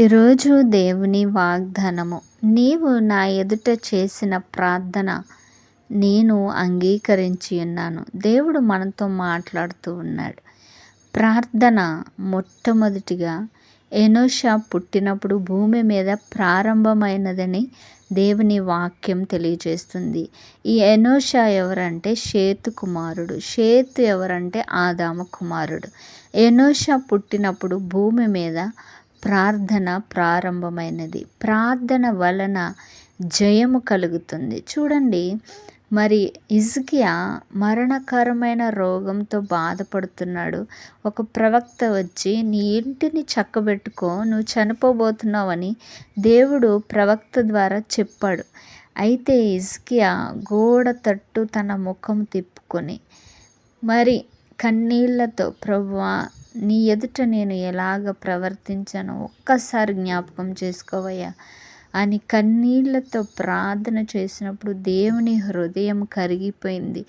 ఈరోజు దేవుని వాగ్దానము. నీవు నా ఎదుట చేసిన ప్రార్థన నేను అంగీకరించి ఉన్నాను. దేవుడు మనతో మాట్లాడుతూ ఉన్నాడు. ప్రార్థన మొట్టమొదటిగా ఎనోషా పుట్టినప్పుడు భూమి మీద ప్రారంభమైనదని దేవుని వాక్యం తెలియజేస్తుంది. ఈ ఎనోషా ఎవరంటే? షేతు కుమారుడు. షేతు ఎవరంటే? ఆదామ కుమారుడు. ఎనోషా పుట్టినప్పుడు భూమి మీద ప్రార్థన ప్రారంభమైనది. ప్రార్థన వలన జయము కలుగుతుంది. చూడండి మరి ఇజ్కియా మరణకరమైన రోగంతో బాధపడుతున్నాడు. ఒక ప్రవక్త వచ్చి నీ ఇంటిని చక్కబెట్టుకో నువ్వు చనిపోబోతున్నావని దేవుడు ప్రవక్త ద్వారా చెప్పాడు. అయితే ఇజ్కియా గోడ తట్టు తన ముఖం తిప్పుకొని మరి కన్నీళ్ళతో ప్రభువా నీ ఎదుట నేను ఎలాగ ప్రవర్తించానో ఒక్కసారి జ్ఞాపకం చేసుకోవయ్యా. అని కన్నీళ్ళతో ప్రార్థన చేసినప్పుడు దేవుని హృదయం కరిగిపోయింది.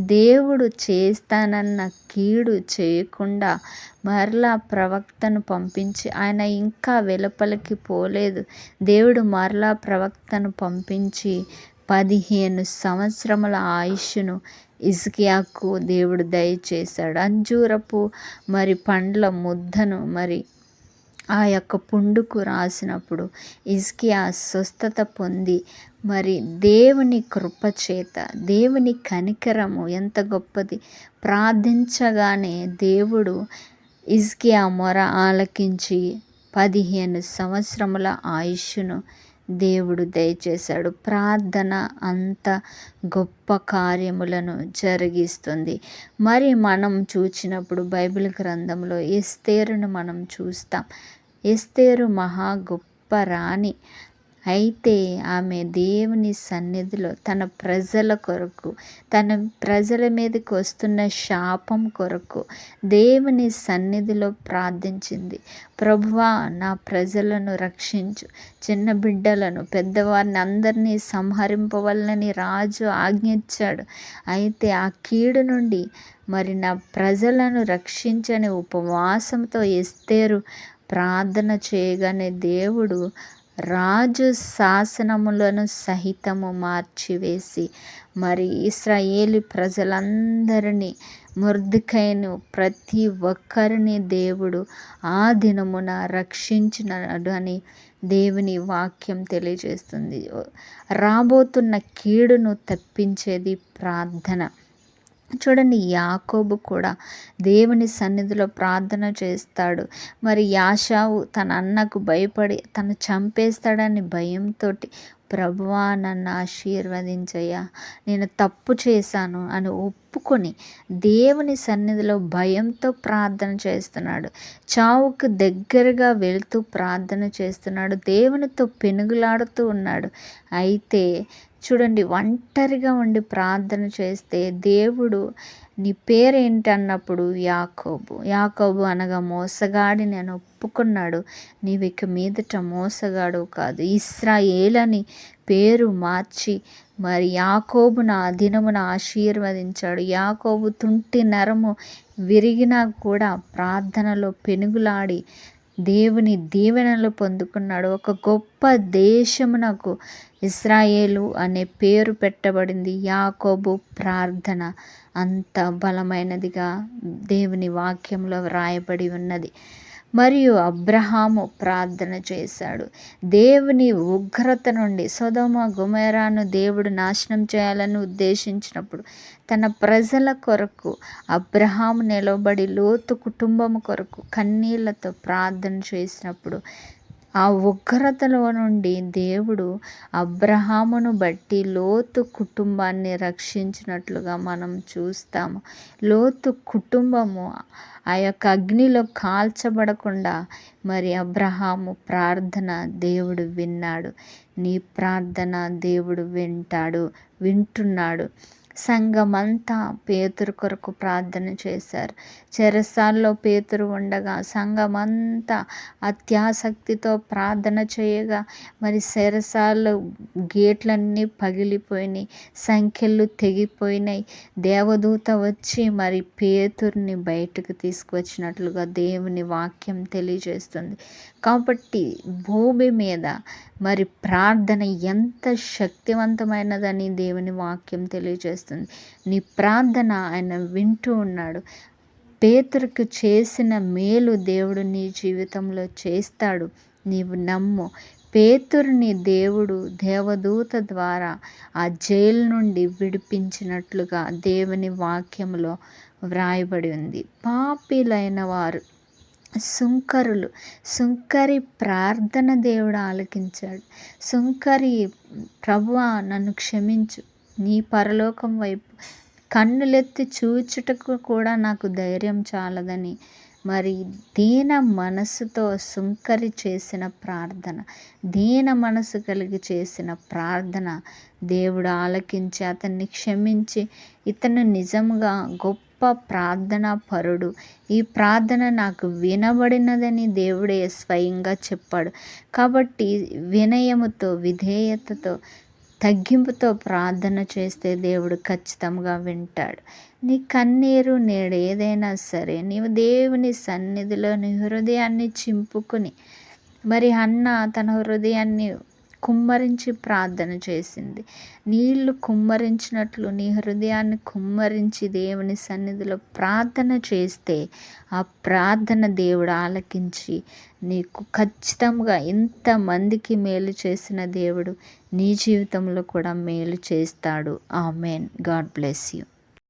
దేవుడు చేస్తానన్న కీడు చేయకుండా మరలా ప్రవక్తను పంపించి ఆయన ఇంకా వెలుపలికి పోలేదు. దేవుడు మరలా ప్రవక్తను పంపించి పదిహేను సంవత్సరముల ఆయుష్ను ఇజ్కియాకు దేవుడు దయచేశాడు. అంజూరపు మరి పండ్ల ముద్దను మరి ఆ యొక్క పుండుకు రాసినప్పుడు ఇస్కియా స్వస్థత పొంది మరి దేవుని కృపచేత దేవుని కనికరము ఎంత గొప్పది. ప్రార్థించగానే దేవుడు ఇస్కియా మొర ఆలకించి పదిహేను సంవత్సరముల ఆయుష్ను దేవుడు దయచేశాడు. ప్రార్థన అంత గొప్ప కార్యములను జరిగిస్తుంది. మరి మనం చూచినప్పుడు బైబిల్ గ్రంథంలో ఎస్తేరును మనం చూస్తాం. ఎస్తేరు మహా గొప్ప రాణి. అయితే ఆమె దేవుని సన్నిధిలో తన ప్రజల కొరకు తన ప్రజల మీదకి వస్తున్న శాపం కొరకు దేవుని సన్నిధిలో ప్రార్థించింది. ప్రభువా నా ప్రజలను రక్షించు. చిన్న బిడ్డలను పెద్దవారిని అందరినీ సంహరింపవలనని రాజు ఆజ్ఞించాడు. అయితే ఆ కీడు నుండి మరి నా ప్రజలను రక్షించని ఉపవాసంతో ఎస్తేరు ప్రార్థన చేయగానే దేవుడు రాజు శాసనములను సహితము మార్చివేసి మరి ఇస్రాయేలి ప్రజలందరినీ ముర్దికైను ప్రతి ఒక్కరిని దేవుడు ఆ దినమున రక్షించినాడు అని దేవుని వాక్యం తెలియజేస్తుంది. రాబోతున్న కీడును తప్పించేది ప్రార్థన. చూడండి యాకోబు కూడా దేవుని సన్నిధిలో ప్రార్థన చేస్తాడు. మరి యాషావు తన అన్నకు భయపడి తను చంపేస్తాడని భయంతో ప్రభువా నన్ను ఆశీర్వదించయ్యా నేను తప్పు చేశాను అని ఒప్పుకొని దేవుని సన్నిధిలో భయంతో ప్రార్థన చేస్తున్నాడు. చావుకు దగ్గరగా వెళ్తూ ప్రార్థన చేస్తున్నాడు. దేవునితో పెనుగులాడుతూ ఉన్నాడు. అయితే చూడండి ఒంటరిగా ఉండి ప్రార్థన చేస్తే దేవుడు నీ పేరేంటి అన్నప్పుడు యాకోబు. యాకోబు అనగా మోసగాడి నేను ఒప్పుకున్నాడు. నీవు ఇక మీదట మోసగాడు కాదు. ఇస్రాయేలని పేరు మార్చి మరి యాకోబున దినమున ఆశీర్వదించాడు. యాకోబు తుంటి నరము విరిగినా కూడా ప్రార్థనలో పెనుగులాడి దేవుని దీవెనలు పొందుకున్నాడు. ఒక గొప్ప దేశమునకు ఇస్రాయేలు అనే పేరు పెట్టబడింది. యాకోబు ప్రార్థన అంత బలమైనదిగా దేవుని వాక్యంలో వ్రాయబడి ఉన్నది. మరియు అబ్రహాము ప్రార్థన చేశాడు. దేవుని ఉగ్రత నుండి సొదమ గుమేరాను దేవుడు నాశనం చేయాలని ఉద్దేశించినప్పుడు తన ప్రజల కొరకు అబ్రహాము నిలబడి లోతు కుటుంబం కొరకు కన్నీళ్ళతో ప్రార్థన చేసినప్పుడు ఆ ఉగ్రతలో నుండి దేవుడు అబ్రహామును బట్టి లోతు కుటుంబాన్ని రక్షించినట్లుగా మనం చూస్తాము. లోతు కుటుంబము ఆ యొక్క అగ్నిలో కాల్చబడకుండా మరి అబ్రహాము ప్రార్థన దేవుడు విన్నాడు. నీ ప్రార్థన దేవుడు వింటాడు వింటున్నాడు. సంఘమంతా పేతురు కొరకు ప్రార్థన చేశారు. చెరసాల్లో పేతురు ఉండగా సంఘమంతా అత్యాసక్తితో ప్రార్థన చేయగా మరి చెరసాల్లో గేట్లన్నీ పగిలిపోయినాయి సంఖ్యలు తెగిపోయినాయి. దేవదూత వచ్చి మరి పేతుర్ని బయటకు తీసుకువచ్చినట్లుగా దేవుని వాక్యం తెలియజేస్తుంది. కాబట్టి భూమి మీద మరి ప్రార్థన ఎంత శక్తివంతమైనదని దేవుని వాక్యం తెలియజేస్తుంది. నీ ప్రార్థన ఆయన వింటూ ఉన్నాడు. పేతురుకు చేసిన మేలు దేవుడు నీ జీవితంలో చేస్తాడు. నీవు నమ్ము. పేతురుని దేవుడు దేవదూత ద్వారా ఆ జైలు నుండి విడిపించినట్లుగా దేవుని వాక్యంలో వ్రాయబడి ఉంది. పాపిలైన వారు సుంకరులు సుంకరి ప్రార్థన దేవుడు ఆలకించాడు. సుంకరి ప్రభువా నన్ను క్షమించు. నీ పరలోకం వైపు కన్నులెత్తి చూచుటకు కూడా నాకు ధైర్యం చాలదని మరి దీన మనసుతో సుంకరి చేసిన ప్రార్థన దీన మనసు కలిగి చేసిన ప్రార్థన దేవుడు ఆలకించి అతన్ని క్షమించి ఇతను నిజంగా గొప్ప ప్రార్థన పరుడు ఈ ప్రార్థన నాకు వినబడినదని దేవుడే స్వయంగా చెప్పాడు. కాబట్టి వినయముతో విధేయతతో తగ్గింపుతో ప్రార్థన చేస్తే దేవుడు ఖచ్చితంగా వింటాడు. నీ కన్నీరు నేడు ఏదైనా సరే నీవు దేవుని సన్నిధిలో నీ హృదయాన్ని చింపుకుని మరి అన్న తన హృదయాన్ని కుమ్మరించి ప్రార్థన చేసింది. నీళ్ళు కుమ్మరించినట్లు నీ హృదయాన్ని కుమ్మరించి దేవుని సన్నిధిలో ప్రార్థన చేస్తే ఆ ప్రార్థన దేవుడు ఆలకించి నీకు ఖచ్చితంగా ఎంతమందికి మేలు చేసిన దేవుడు నీ జీవితంలో కూడా మేలు చేస్తాడు. ఆ మెయిన్ గాడ్ బ్లెస్ యూ.